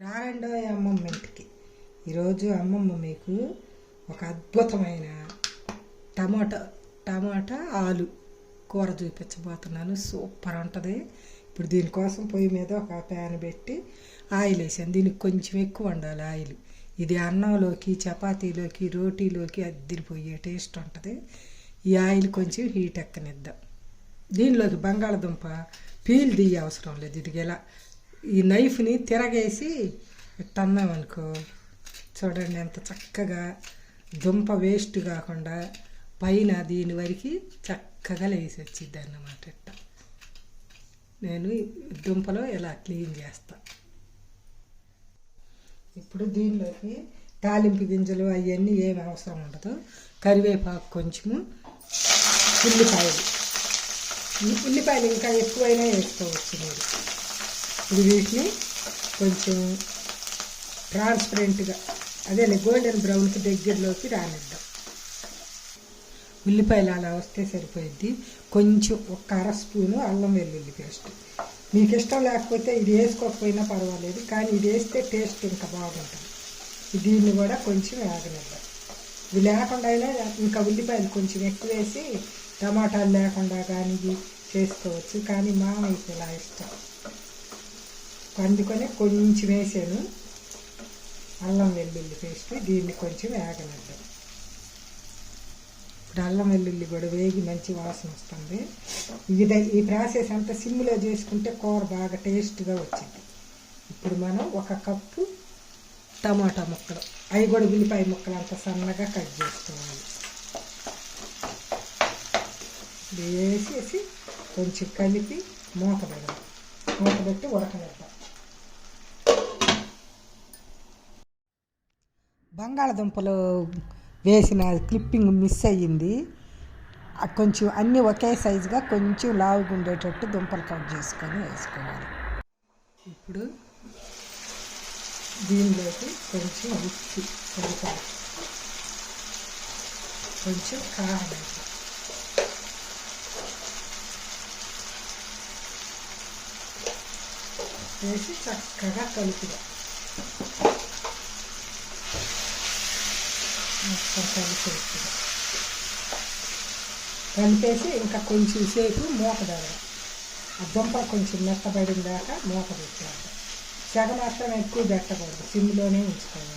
రారండో అమ్మమ్మ ఇంటికి. ఈరోజు అమ్మమ్మ మీకు ఒక అద్భుతమైన టమాటా టమాటా ఆలు కూర చూపించబోతున్నాను. సూపర్ ఉంటుంది. ఇప్పుడు దీనికోసం పొయ్యి మీద ఒక ప్యాన్ పెట్టి ఆయిల్ వేసాను. దీనికి కొంచెం ఎక్కువ ఉండాలి ఆయిల్. ఇది అన్నంలోకి చపాతీలోకి రోటీలోకి అద్దిరిపోయే టేస్ట్ ఉంటుంది. ఈ ఆయిల్ కొంచెం హీట్ ఎక్కనిద్దాం. దీనిలోకి బంగాళదుంప పీల్ తీయ అవసరం లేదు. ఇది ఇలా ఈ నైఫ్ని తిరగేసి ఇట్ట అన్నామనుకో చూడండి ఎంత చక్కగా దుంప వేస్ట్ కాకుండా పైన దీని వరకు చక్కగా లేసి వచ్చింది అన్నమాట ఇట్ట. నేను దుంపలో ఇలా క్లీన్ చేస్తా. ఇప్పుడు దీనిలోకి తాలింపు గింజలు అవన్నీ ఏమి అవసరం ఉండదు. కరివేపాకు కొంచెము ఉల్లిపాయలు. ఉల్లిపాయలు ఇంకా ఎక్కువైనా వేసుకోవచ్చు మీరు. ఇది వీటిని కొంచెం ట్రాన్స్పరెంట్గా అదే గోల్డెన్ బ్రౌన్కి దగ్గరలోకి రానిద్దాం. ఉల్లిపాయలు అలా వస్తే సరిపోయిద్ది. కొంచెం ఒక అర స్పూను అల్లం వెల్లుల్లి పేస్ట్. మీకు ఇష్టం లేకపోతే ఇది వేసుకోకపోయినా పర్వాలేదు కానీ ఇది వేస్తే టేస్ట్ ఇంకా బాగుంటుంది. దీన్ని కూడా కొంచెం వేగనిద్దాం. ఇది లేకుండా అయినా ఇంకా ఉల్లిపాయలు కొంచెం ఎక్కువ వేసి టమాటాలు లేకుండా కానీ చేసుకోవచ్చు కానీ మామయ్యకి ఇలా ఇష్టం. అందుకనే కొంచెం వేసాను. అల్లం వెల్లుల్లి పేస్ట్ దీన్ని కొంచెం వేగనిద్దాం. ఇప్పుడు అల్లం వెల్లుల్లి కూడా వేగి మంచి వాసన వస్తుంది. ఇది ఈ ప్రాసెస్ అంతా సిమ్లో చేసుకుంటే కూర బాగా టేస్ట్గా వచ్చింది. ఇప్పుడు మనం ఒక కప్పు టమాటా ముక్కలు అవి కూడా ఉల్లిపాయ ముక్కలు అంత సన్నగా కట్ చేసుకోవాలి. వేసేసి కొంచెం కలిపి మూత పెడదాం. మూత పెట్టి ఉడకనిద్దాం. బంగాళదుంపలు వేసిన క్లిప్పింగ్ మిస్ అయ్యింది. కొంచెం అన్నీ ఒకే సైజుగా కొంచెం లావుగా ఉండేటట్టు దుంపలు కట్ చేసుకొని వేసుకోవాలి. ఇప్పుడు దీనిలోకి కొంచెం ఉప్పు సరిపడ కొంచెం కారం వేసి చక్కగా కలుపుదాం. మొత్తం కలిపేసి కలిపేసి ఇంకా కొంచెం సేపు మూత పెడదాం. ఆ దుంప కొంచెం మెత్తబడిన దాకా మూత పెట్టాలి సెగ మాత్రం ఎక్కువ పెట్టకూడదు. సిమ్లోనే ఉంచుకోవాలి.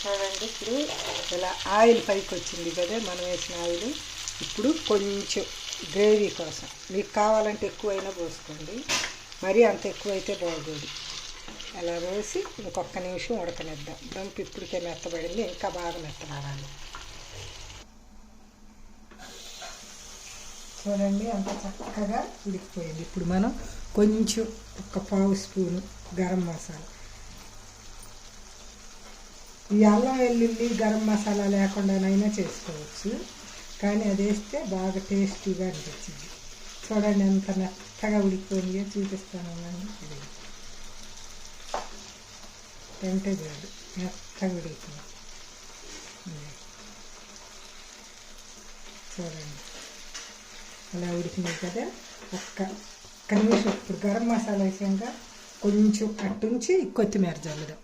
చూడండి ఇప్పుడు ఇలా ఆయిల్ పైకి వచ్చింది కదా మనం వేసిన ఆయిల్. ఇప్పుడు కొంచెం గ్రేవీ కోసం. మీకు కావాలంటే ఎక్కువైనా పోసుకోండి. మరీ అంత ఎక్కువైతే బాగోదు. అలా వేసి ఇంకొక నిమిషం ఉడకనిద్దాం. దంపు ఇప్పటికే మెత్తబడింది ఇంకా బాగా మెత్తబడాలి. చూడండి అంత చక్కగా ఉడికిపోయింది. ఇప్పుడు మనం కొంచెం ఒక పావు స్పూను గరం మసాలా. ఈ అల్లం వెల్లుల్లి గరం మసాలా లేకుండానైనా చేసుకోవచ్చు. కానీ అది వేస్తే బాగా టేస్టీగా అనిపించింది. చూడండి ఎంత మెత్తగా ఉడికిపోయిందో చూపిస్తాను ఉండండి. ఇది తింటే చాలు మెత్తగా ఉడికిపోయింది చూడండి. అలా ఉడికింది కదా ఒక్క ఒక్క నిమిషం ఇప్పుడు గరం మసాలా వేసాక కొంచెం అట్టుంచి కొత్తిమీర చల్లదాం.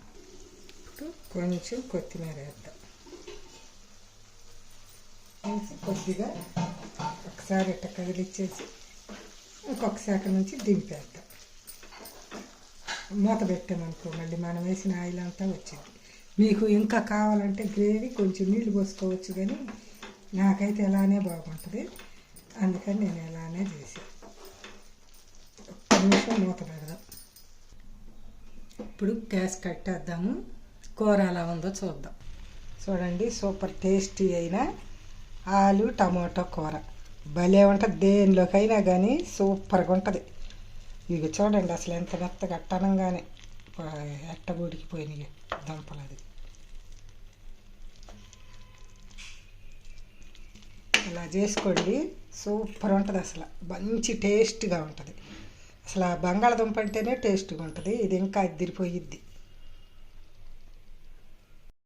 ఇప్పుడు కొంచెం కొత్తిమీర వేద్దాం. కొద్దిగా ఒకసారి ఇట్ట కదిలిచ్చేసి ఇంకొక శాఖ నుంచి దింపేద్దాం. మూత పెట్టామనుకో మళ్ళీ మనం వేసిన ఆయిల్ అంతా వచ్చింది. మీకు ఇంకా కావాలంటే గ్రేవీ కొంచెం నీళ్ళు పోసుకోవచ్చు కానీ నాకైతే ఎలానే బాగుంటుంది. అందుకని నేను ఎలానే చేసాను ఒక్క నిమిషం మూత పెడదాం. ఇప్పుడు గ్యాస్ కట్టేద్దాము కూర ఎలా ఉందో చూద్దాం. చూడండి సూపర్ టేస్టీ అయినా ఆలు టమాటో కూర. భలే ఉంటుంది దేనిలోకైనా కానీ సూపర్గా ఉంటుంది. ఇక చూడండి అసలు ఎంత మెత్తగా అట్టనంగానే. ఎట్టబూడికి పోయినాయి దుంపలు అది. ఇలా చేసుకోండి సూపర్ ఉంటుంది అసలు. మంచి టేస్ట్గా ఉంటుంది. అసలు ఆ బంగాళదుంప అంటేనే టేస్ట్గా ఉంటుంది. ఇది ఇంకా అదిరిపోయిద్ది